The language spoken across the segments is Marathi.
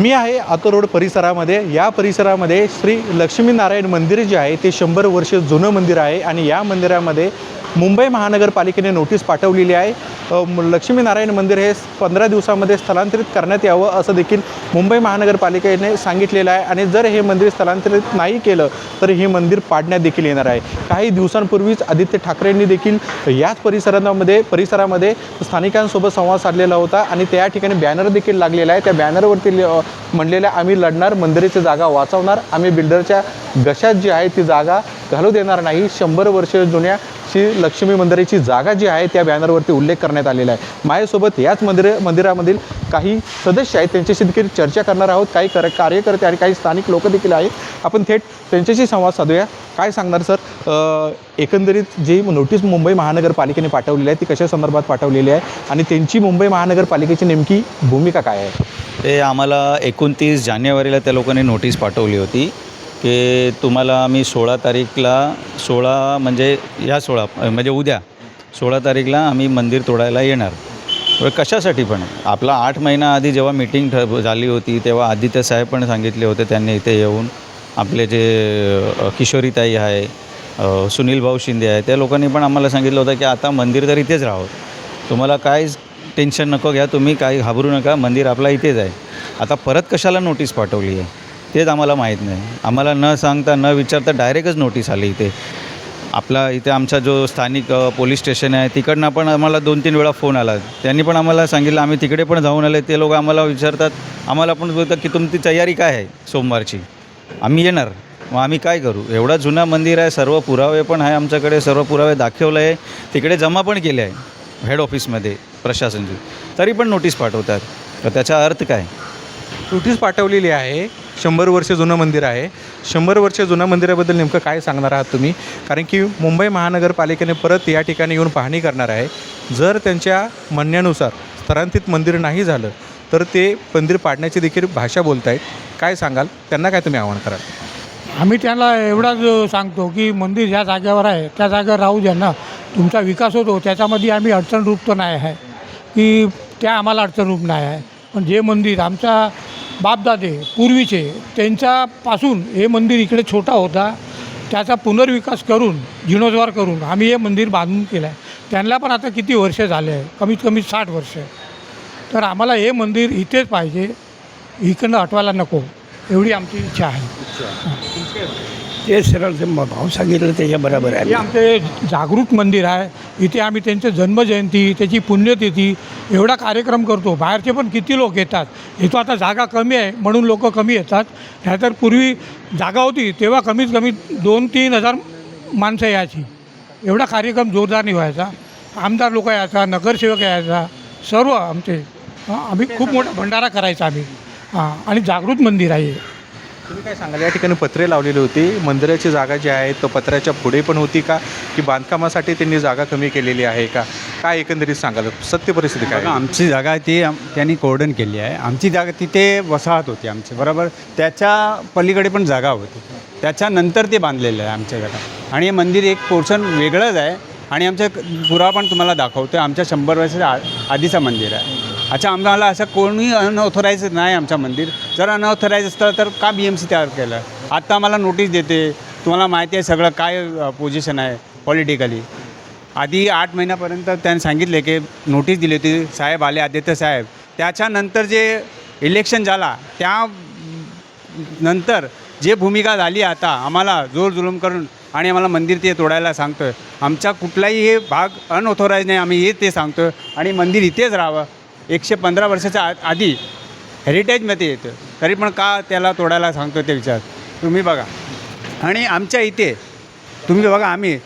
मी आहे आतोरोड परिसरामध्ये. या परिसरामध्ये श्री लक्ष्मीनारायण मंदिर जे आहे ते शंभर वर्ष जुनं मंदिर आहे आणि या मंदिरामध्ये मुंबई महानगरपालिकेने नोटीस पाठवलेली आहे. लक्ष्मीनारायण मंदिर हे पंधरा दिवसामध्ये स्थलांतरित करण्यात यावं असं देखील मुंबई महानगरपालिकेने सांगितलेलं आहे. आणि जर हे मंदिर स्थलांतरित नाही केलं तर हे मंदिर पाडण्यात देखील येणार आहे. काही दिवसांपूर्वीच आदित्य ठाकरेंनी देखील याच परिसरामध्ये परिसरामध्ये स्थानिकांसोबत संवाद साधलेला होता. आणि त्या ठिकाणी बॅनर देखील लागलेला आहे. त्या बॅनरवरती लि- म्हणलेलं आहे, आम्ही लढणार मंदिराची जागा वाचवणार. आम्ही बिल्डरच्या गशात जी आहे ती जागा घालू देणार नाही. शंभर वर्ष जुन्या श्री लक्ष्मी मंदिराची जागा जी आहे त्या बॅनरवरती उल्लेख करण्यात आलेला आहे. माझ्यासोबत याच मंदिर मंदिरामधील काही सदस्य आहेत त्यांच्याशी देखील चर्चा करणार आहोत. काही कर कार्यकर्ते आणि काही स्थानिक लोक देखील आहेत. आपण थेट त्यांच्याशी संवाद साधूया. काय सांगणार सर? एकंदरीत जी नोटीस मुंबई महानगरपालिकेने पाठवलेली आहे ती कशा संदर्भात पाठवलेली आहे? आणि त्यांची मुंबई महानगरपालिकेची नेमकी भूमिका काय आहे? ते आम्हाला एकोणतीस जानेवारीला त्या लोकांनी नोटीस पाठवली होती. की तुम्हाला आम्ही सोळा तारीखला सोळा म्हणजे या सोळा म्हणजे उद्या सोळा तारीखला आम्ही मंदिर तोडायला येणार. बरं कशासाठी पण. आपला आठ महिना आधी जेव्हा मीटिंग ठ झाली होती तेव्हा आदित्य साहेब पण सांगितले होते त्यांनी इथे येऊन. आपले जे किशोरीताई आहे सुनील भाऊ शिंदे आहे त्या लोकांनी पण आम्हाला सांगितलं होतं की आता मंदिर तर इथेच राहावं. तुम्हाला काहीच टेन्शन नको घ्या तुम्ही काही घाबरू नका मंदिर आपला इथेच आहे. आता परत कशाला नोटीस पाठवली आहे? तेच आम्हाला माहीत नाही. आम्हाला न सांगता न विचारता डायरेक्टच नोटीस आली इथे. आपला इथे आमचा जो स्थानिक पोलीस स्टेशन आहे तिकडनं पण आम्हाला दोन तीन वेळा फोन आला. त्यांनी पण आम्हाला सांगितलं आम्ही तिकडे पण जाऊन आले ते लोक आम्हाला विचारतात आम्हाला पण बोलतात की तुमची तयारी काय आहे सोमवारची? आम्ही येणार. मग आम्ही काय करू? एवढा जुना मंदिर आहे सर्व पुरावे पण आहे आमच्याकडे सर्व पुरावे दाखवले आहे. तिकडे जमा पण केले आहे हेड ऑफिसमध्ये प्रशासनची. तरी पण नोटीस पाठवतात. तर त्याचा अर्थ काय? नोटीस पाठवलेली आहे शंभर वर्ष जुनं मंदिर आहे. शंभर वर्ष जुनं मंदिराबद्दल नेमकं काय सांगणार आहात तुम्ही? कारण की मुंबई महानगरपालिकेने परत या ठिकाणी येऊन पाहणी करणार आहे. जर त्यांच्या म्हणण्यानुसार स्थलांतरित मंदिर नाही झालं तर ते मंदिर पाडण्याची देखील भाषा बोलत आहेत काय सांगाल? त्यांना काय तुम्ही आव्हान कराल? आम्ही त्यांना एवढाच सांगतो की मंदिर ज्या जागेवर आहे त्या जागेवर राहू द्या ना. तुमचा विकास होतो त्याच्यामध्ये आम्ही अडचणरूप तर नाही आहे. की त्या आम्हाला अडचण रूप नाही आहे. पण जे मंदिर आमच्या बापदादे पूर्वीचे त्यांच्यापासून हे मंदिर इकडे छोटा होता. त्याचा पुनर्विकास करून जीर्णोद्धार करून आम्ही हे मंदिर बांधून केलं आहे त्यांना पण आता किती वर्ष झाले आहे? कमीत कमी साठ वर्ष. तर आम्हाला हे मंदिर इथेच पाहिजे. इकडनं हटवायला नको. एवढी आमची इच्छा आहे. ते सरळ ते म- भाऊ सांगितलं त्याच्या बरोबर हे आहे आमचे जागृत मंदिर आहे. इथे आम्ही त्यांचे जन्मजयंती त्याची पुण्यतिथी एवढा कार्यक्रम करतो. बाहेरचे पण किती लोक येतात? इथं आता जागा कमी आहे म्हणून लोक कमी येतात. नाहीतर पूर्वी जागा होती तेव्हा कमीत कमी दोन तीन हजार माणसं यायची. एवढा कार्यक्रम जोरदार व्हायचा आमदार लोक यायचा नगरसेवक यायचा. सर्व आमचे हां, आम्ही खूप मोठा भंडारा करायचा आम्ही. हां आणि जागृत मंदिर आहे हे. तुम्ही काय सांगाल? या ठिकाणी पत्रे लावलेली होती. मंदिराची जागा जी आहे तो पत्र्याच्या पुढे पण होती का? की बांधकामासाठी त्यांनी जागा कमी केलेली आहे का? काय एकंदरीत सांगाल? सत्य परिस्थिती काय आहे? आमची जागा आहे ती आम- त्यांनी कोर्डन केली आहे. आमची जागा तिथे वसाहत होती आमची बरोबर? त्याच्या पलीकडे पण जागा होती. त्याच्यानंतर ते बांधलेलं आहे आमच्या जागा. आणि हे मंदिर एक पोर्शन वेगळंच आहे. आणि आमच्या क- पुरावा पण तुम्हाला दाखवतो आहे आमच्या शंभर वर्षाच्या आ- आधीचं मंदिर आहे. अच्छा आम्हाला असं कोणी अनऑथोराईज नाही आमचं मंदिर. जर अनऑथोराईज असतं तर का बी एम सी तयार केलं? आत्ता आम्हाला नोटीस देते. तुम्हाला माहिती आहे सगळं काय पोझिशन आहे पॉलिटिकली आधी आठ महिन्यापर्यंत त्यांनी सांगितले की नोटीस दिली होती साहेब आले आदित्य साहेब. त्याच्यानंतर जे इलेक्शन झाला त्या नंतर जे भूमिका झाली आता आम्हाला जोर जुलूम करून आणि आम्हाला मंदिर ते तोडायला सांगतो आहे आमचा कुठलाही हे भाग अनऑथोराईज नाही आम्ही हे ते सांगतो आणि मंदिर इथेच राहावं. एकशे पंधरा वर्षाच्या आ आधी हेरिटेजमध्ये येतं. तरी पण का त्याला तोडायला सांगतो ते विचार? तुम्ही बघा. आणि आमच्या इथे तुम्ही बघा आम्ही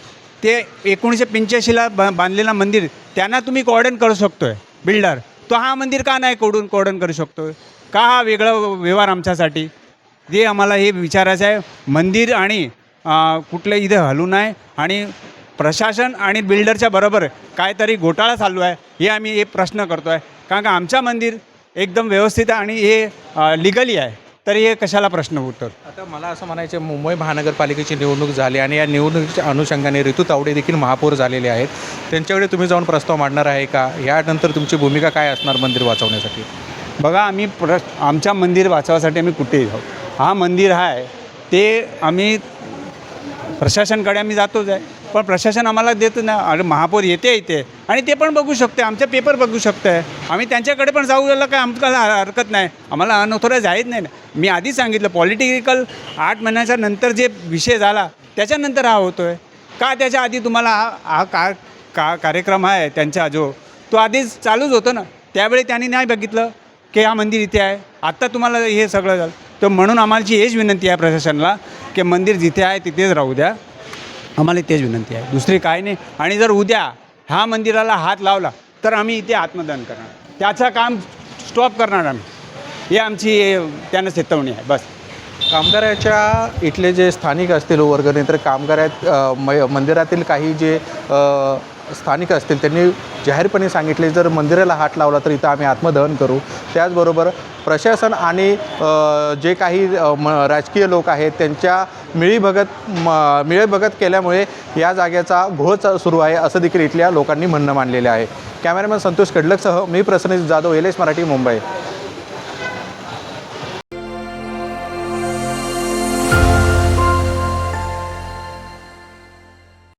ते एकोणीसशे पंच्याऐंशीला ब बांधलेलं मंदिर त्यांना तुम्ही कॉर्डन करू शकतो आहे बिल्डर तो हा मंदिर का नाही कोडून कॉर्डन करू शकतो का हा वेगळा व्यवहार आमच्यासाठी? जे आम्हाला हे विचारायचं आहे मंदिर आणि कुठलं इथं हलू नये आणि प्रशासन आणि बिल्डरच्या बरोबर काहीतरी घोटाळा चालू आहे हे आम्ही हे प्रश्न करतो आहे कारण का आमचं मंदिर एकदम व्यवस्थित आहे आणि हे लिगली आहे. तर हे कशाला प्रश्न उठतो आता मला असं म्हणायचं मुंबई महानगरपालिकेची निवडणूक झाली आणि या निवडणुकीच्या अनुषंगाने ऋतू तावडे देखील महापौर झालेले आहेत. त्यांच्याकडे तुम्ही जाऊन प्रस्ताव मांडणार आहे का? यानंतर तुमची भूमिका काय असणार मंदिर वाचवण्यासाठी? बघा आम्ही प्र आमच्या मंदिर वाचवासाठी आम्ही कुठेही जाऊ. हा मंदिर आहे ते आम्ही प्रशासनकडे आम्ही जातोच आहे. पण प्रशासन आम्हाला देत नाही अरे महापौर येते इथे. आणि ते पण बघू शकते. आमचे पेपर बघू शकते. आम्ही त्यांच्याकडे पण जाऊ गेलं काय? आमकाला हरकत नाही. आम्हाला अनऑथोराईज आहेच नाही. ना मी आधीच सांगितलं पॉलिटिकल आठ महिन्याच्या नंतर जे विषय झाला त्याच्यानंतर हा होतो आहे का त्याच्या आधी तुम्हाला हा हा का का कार्यक्रम आहे त्यांचा जो? तो आधीच चालूच होतो ना. त्यावेळी त्यांनी नाही बघितलं की हा मंदिर इथे आहे. आत्ता तुम्हाला हे सगळं झालं. तर म्हणून आम्हाला हेच विनंती आहे प्रशासनाला की मंदिर जिथे आहे तिथेच राहू द्या. आम्हाला तेच विनंती आहे. दुसरी काय नाही. आणि जर उद्या ह्या मंदिराला हात लावला तर आम्ही इथे आत्मदान करणार. त्याचं काम स्टॉप करणार आम्ही. हे आमची त्यांना चेतवणी आहे. बस. कामगाराच्या इथले जे स्थानिक असतील वर्गने तर कामगारात मंदिरातील काही जे स्थानिक असतील त्यांनी जाहीरपणे सांगितले जर मंदिराला हात लावला तर इथं आम्ही आत्मदहन करू. त्याचबरोबर प्रशासन आणि जे काही म राजकीय लोक आहेत त्यांच्या मिळीभगत म मिळेभगत केल्यामुळे या जागेचा घोळ चा- सुरू आहे असं देखील इथल्या लोकांनी म्हणणं मानलेलं आहे. कॅमेरामॅन संतोष कडलकसह मी प्रसन्न जाधव एल एस मराठी मुंबई.